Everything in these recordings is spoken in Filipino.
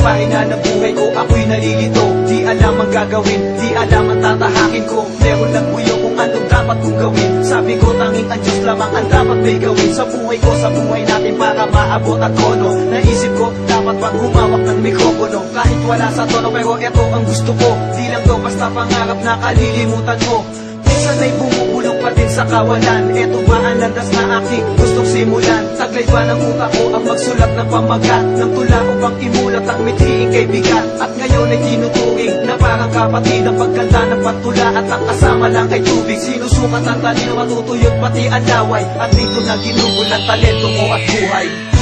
Pahina ng buhay ko, ako'y nalilito. Di alam ang gagawin, di alam ang tatahakin ko. Meron lang buyo kung anong dapat kong gawin. Sabi ko tanging ang Diyos lamang ang dapat may gawin. Sa buhay ko, sa buhay natin para maabot ang tono Naisip ko, dapat pang humawak ng mikropono? Kahit wala sa tono, pero eto ang gusto ko. Di lang to basta pangarap na kalilimutan mo Minsan ay bumubulong pa din sa kawalan. Eto ba ang landas na aking gustong simulan. Taglay ba ng utak ko ang magsulat ng pamagat? Ng tula upang imulat ang mithiing kay bigat. At ngayon ay tinuturing na parang kapatid Ang pagkanta ng pantula at ang kasama lang ay tubig. Sinusukat ang talino matutuyot pati ang laway At dito na ginugol ang talento ko at buhay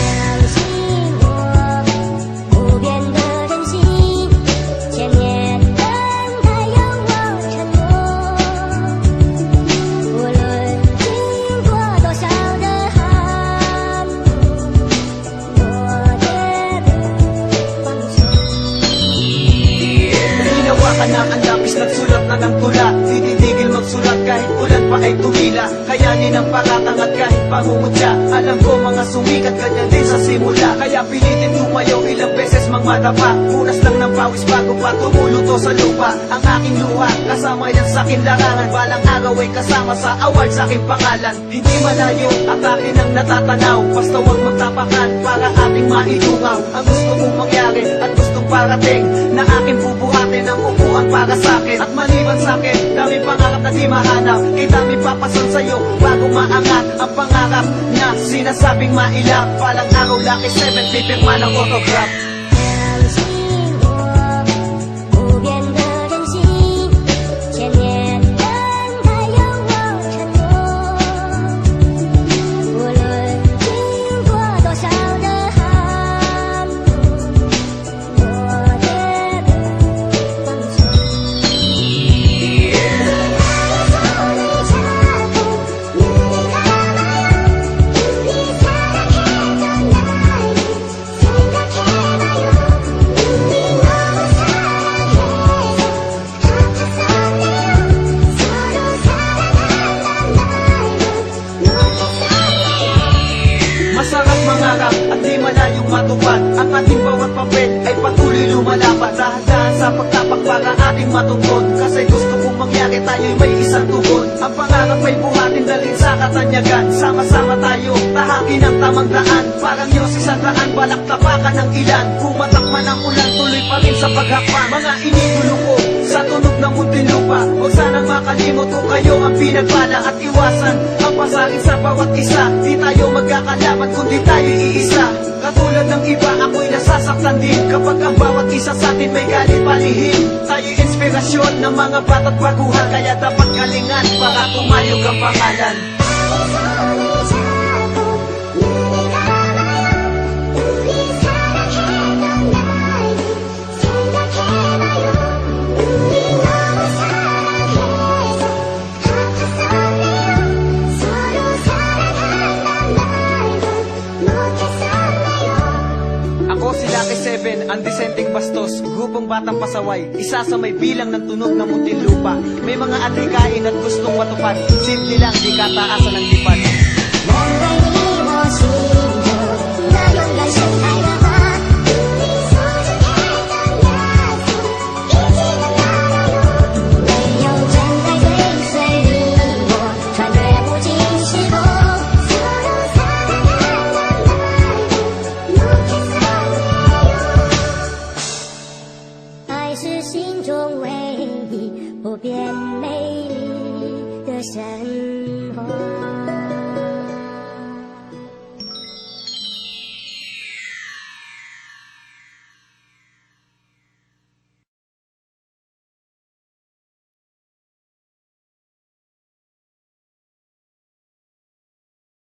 na ang lapis nagsulat na ng tula Di magsulat kahit ulan pa ay tumila. Kayanin ang pangatangat kahit pangungutya. Alam ko mga sumikat ganyan din sa simula. Kaya pilitin tumayo ilang beses magmadapa Punas lang ng pawis bago pa tumuluto sa lupa. Ang aking luha kasama yan sa aking larangan Balang araw ay kasama sa award sa aking pangalan. Hindi malayo at akin ang natatanaw. Basta huwag magtapakan para ating maidungaw Ang gusto kong mangyari at gustong parating At maliban sa akin, daming pangarap na di mahanap. Daming papasan sa'yo bago maangat Ang pangarap na sinasabing mailap. Palang araw laki 7, pipirma ng autograph matupad. Ang ating bawat papel ay patuloy lumalapat Dahan-dahan sa pagtapak para ating matugon Kasi gusto kong mangyari tayo'y may isang tugon Ang pangarap ay buhatin dalhin sa katanyagan. Sama-sama tayo, tahakin ang tamang daan. Parang Diyos isang daan, balak tapakan ng ilan. Kumatak man ang ulan, tuloy pa rin sa paghakbang Mga inidulo ko sa tunog ng muntinlupa Huwag sanang makalimot kung kayo ang pinagpala At iwasan. Ang pasarin sa bawat isa Di tayo magkakalamat kundi tayo iisa isa sa atin may palihim Tayo inspirasyon ng mga bata't baguhan. Kaya dapat galingan para tumayog ang pangalan Ang disenteng bastos, grupong batang pasaway, isa sa may bilang ng tunog ng Muntinlupa. May mga adhikain at gustong matupad, simple lang, di kataasan ng lipad. 不变美丽的神话。